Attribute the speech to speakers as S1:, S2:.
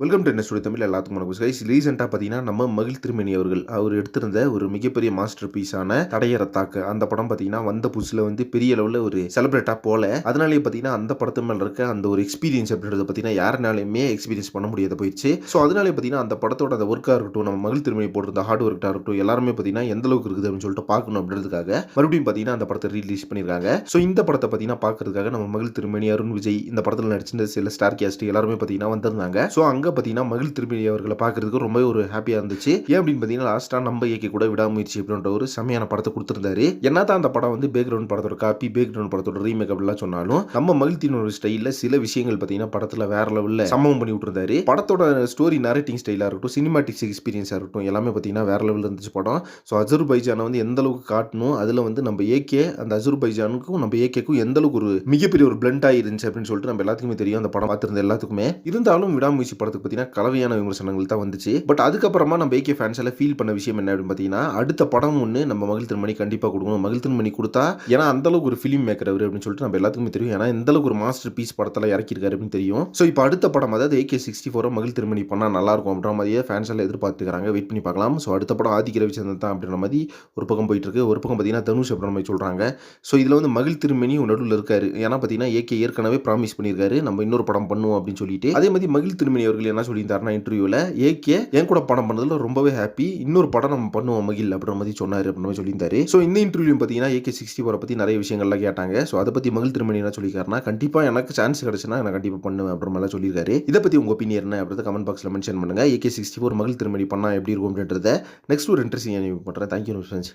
S1: Welcome to studio Tamil எல்லாத்துக்கும் வணக்கம் guys ரீசெண்டாக பார்த்தீங்கன்னா நம்ம மகிழ் திருமணி அவர்கள் அவர் எடுத்திருந்த ஒரு மிகப்பெரிய மாஸ்டர் பீஸான தடையற தாக்கு அந்த படம் பார்த்தீங்கன்னா வந்த புதுசில் வந்து பெரிய லெவலில் ஒரு செலிப்ரேட்டாக போல. அதனாலேயே பார்த்தீங்கன்னா அந்த படத்து மேலே இருக்க அந்த ஒரு எக்ஸ்பீரியன்ஸ் அப்படின்றத பார்த்தீங்கன்னா யாருனாலையுமே எக்ஸ்பீரியன்ஸ் பண்ண முடியாத போயிடுச்சு. ஸோ அதனாலே பார்த்தீங்கன்னா அந்த படத்தோட அந்த ஒர்க்காக இருக்கட்டும் நம்ம மகிழ் திருமணி போட்டிருந்த ஹார்ட் ஒர்க்காக இருக்கட்டும் எல்லாருமே பார்த்தீங்கன்னா எந்த அளவுக்கு இருக்குது அப்படின்னு சொல்லிட்டு பார்க்கணும் அப்படின்றதுக்காக மறுபடியும் பார்த்தீங்கன்னா அந்த படத்தை ரிலீஸ் பண்ணியிருக்காங்க. ஸோ இந்த படத்தை பார்த்தீங்கன்னா பார்க்கறதுக்காக நம்ம மகிழ் திருமணி அருண் விஜய் இந்த படத்தில் நடிச்சிருந்த சில ஸ்டார் கேஸ்ட் எல்லாருமே பார்த்தீங்கன்னா வந்திருந்தாங்க. ஸோ அங்கே பார்த்தீங்கன்னா மகிழ் திருமணி அவர்களை பார்க்கறதுக்கு ரொம்ப ஒரு ஹாப்பியாக இருந்துச்சு. ஏன் அப்படின்னு பார்த்தீங்கன்னா லாஸ்ட்டாக நம்ம இயக்கி கூட விடாமுயற்சி அப்படின்ற ஒரு செமையான படத்தை கொடுத்துருந்தாரு. என்னதான் அந்த படம் வந்து பேக்ரவுண்ட் படத்தோட காப்பி பேக்ரவுண்ட் படத்தோட ரீமேக் அப்படிலாம் சொன்னாலும் நம்ம மகிழ் திருமணி ஸ்டைலில் சில விஷயங்கள் பார்த்தீங்கன்னா படத்தில் வேற லெவலில் சம்பவம் பண்ணி விட்டுருந்தாரு. படத்தோட ஸ்டோரி நரேட்டிங் ஸ்டைலாக இருக்கட்டும் சினிமாட்டிக்ஸ் எக்ஸ்பீரியன்ஸாக இருக்கட்டும் எல்லாமே பார்த்தீங்கன்னா வேற லெவலில் இருந்துச்சு படம். ஸோ அஜர்பைஜானை வந்து எந்த அளவுக்கு காட்டணும் அதில் வந்து நம்ம ஏகே அந்த அஜர்பைஜானுக்கும் நம்ம ஏகேக்கும் எந்த அளவுக்கு ஒரு மிகப்பெரிய ஒரு பிளண்ட் இருந்துச்சு அப்படின்னு சொல்லிட்டு நம்ம எல்லாத்துக்குமே தெரியும். அந்த படம் பார்த்துருந்த எல்லாத்துக்குமே. இருந்தாலும் விடாமுயற்சி படத்துக்கு பார்த்தீங்கன்னா கலவையான விமர்சனங்கள் தான் வந்துச்சு. பட் அதுக்கப்புறமா நம்ம ஏகே ஃபேன்ஸ் எல்லாம் ஃபீல் பண்ண விஷயம் என்ன அப்படின்னு பார்த்தீங்கன்னா அடுத்த படம் ஒன்று நம்ம மகிழ் திருமணி கண்டிப்பாக கொடுக்கணும். மகிழ் திருமணி கொடுத்தா ஏன்னா அந்த அளவுக்கு ஒரு ஃபிலிம் மேக்கர் அவர் அப்படின்னு சொல்லிட்டு நம்ம எல்லாத்துக்குமே தெரியும். ஏன்னா எந்த அளவுக்கு ஒரு மாஸ்டர் பீஸ் படத்தில் இறக்கியிருக்காரு அப்படின்னு தெரியும். ஸோ இப்போ அடுத்த படம் அதாவது ஏகே சிக்ஸ்டி ஃபோரை மகிழ் திருமணி பண்ணால் நல்லா இருக்கும் அப்படின்ற மாதிரியே ஃபேன்ஸ் எல்லாம் எதிர்பார்த்துக்கிறாங்க. வெயிட் பண்ணி பார்க்கலாம். ஸோ அடுத்த படம் ஆதிக்க ரவிச்சந்திரன் தான் அப்படின்ற மாதிரி ஒரு பக்கம் போயிட்டு இருக்கு ஒரு பக்கம் பார்த்தீங்கன்னா தனுஷ் அப்படின்ற மாதிரி சொல்கிறாங்க ஸோ இதில் வந்து மகிழ் திருமணி நடுவில் இருக்காரு. ஏன்னா பார்த்தீங்கன்னா ஏகே ஏற்கனவே ப்ராமிஸ் பண்ணியிருக்காரு. நம்ம இன்னொரு படம் பண்ணுவோம் அப்படின்னு சொல்லிட்டு. அதே மாதிரி மகிழ் திருமணி அவர்கள் என்ன சொல்லியிருந்தாருன்னா இன்டர்வியூவில் ஏகே என் கூட படம் பண்ணதுல ரொம்பவே ஹாப்பி இன்னொரு படம் நம்ம பண்ணுவோம் மகிழ் அப்படின்ற மாதிரி சொன்னார் அப்படின்ற மாதிரி சொல்லியிருந்தாரு. ஸோ இந்த இன்டர்வியூ பார்த்தீங்கன்னா ஏகே சிக்ஸ்டி ஃபோரை பற்றி நிறைய விஷயங்கள்லாம் கேட்டாங்க. ஸோ அதை பற்றி மகிழ் திருமணி என்ன சொல்லியிருக்காருன்னா கண்டிப்பாக எனக்கு சான்ஸ் கிடச்சுன்னா நான் கண்டிப்பாக பண்ணுவேன் அப்படின்ற மாதிரி சொல்லியிருக்காரு. இதை பற்றி உங்கள் ஒப்பீனியன் என்ன அப்படின்றத கமெண்ட் பாக்ஸில் மென்ஷன் பண்ணுங்கள் ஏகே சிக்ஸ்டி ஃபோர் மகிழ் திருமணி பண்ணால் எப்படி இருக்கும் அப்படின்றத நெக்ஸ்ட் ஒரு இன்ட்ரெஸ்டிங் பண்ணுறேன் தேங்க்யூ ஃப்ரெண்ட்ஸ்